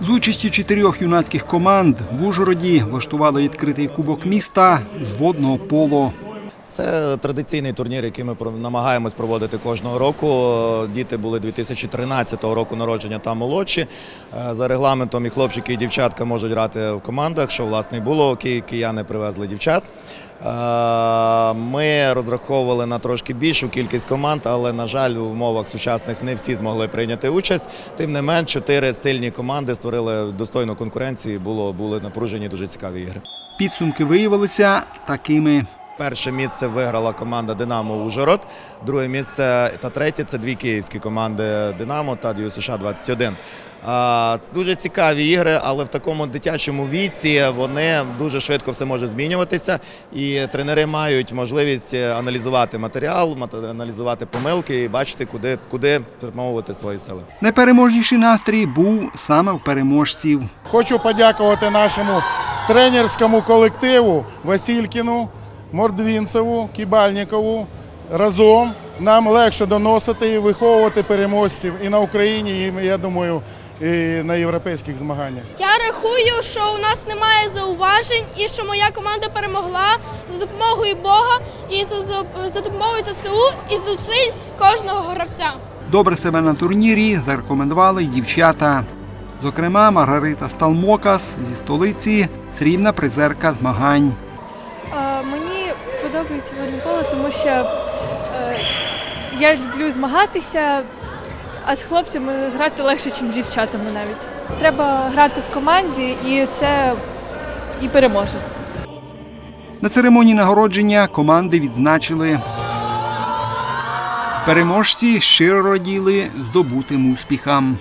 З участі чотирьох юнацьких команд в Ужгороді влаштували відкритий кубок міста з водного поло. Це традиційний турнір, який ми намагаємось проводити кожного року. Діти були 2013 року народження та молодші. Е, За регламентом і хлопчики, і дівчатка можуть грати в командах, що власне було. Кияни привезли дівчат. Е, Ми розраховували на трошки більшу кількість команд, але, на жаль, в умовах сучасних не всі змогли прийняти участь. Тим не менш, чотири сильні команди створили достойну конкуренцію. Було, були напружені дуже цікаві ігри. Підсумки виявилися такими. Перше місце виграла команда Динамо Ужгород. Друге місце та третє це дві київські команди Динамо та Дю США 21. А, Дуже цікаві ігри, але в такому дитячому віці вони дуже швидко все може змінюватися. І тренери мають можливість аналізувати матеріал, мат- аналізувати помилки і бачити, куди, куди спрямовувати свої сили. Найпереможніший настрій був саме в переможців. Хочу подякувати нашому тренерському колективу Василькіну, Мордвінцеву, Кібальнікову. Разом нам легше доносити і виховувати переможців і на Україні, і я думаю, і на європейських змаганнях. Я рахую, що у нас немає зауважень і що моя команда перемогла за допомогою Бога і за, за, за допомогою ЗСУ і зусиль кожного гравця. Добре себе на турнірі зарекомендували дівчата. Зокрема, Маргарита Сталмокас зі столиці, срібна призерка змагань. Подобається поле, тому що е, я люблю змагатися, а з хлопцями грати легше, ніж з дівчатами навіть. Треба грати в команді і це і переможеш. На церемонії нагородження команди відзначили. Переможці щиро раділи здобутим успіхам.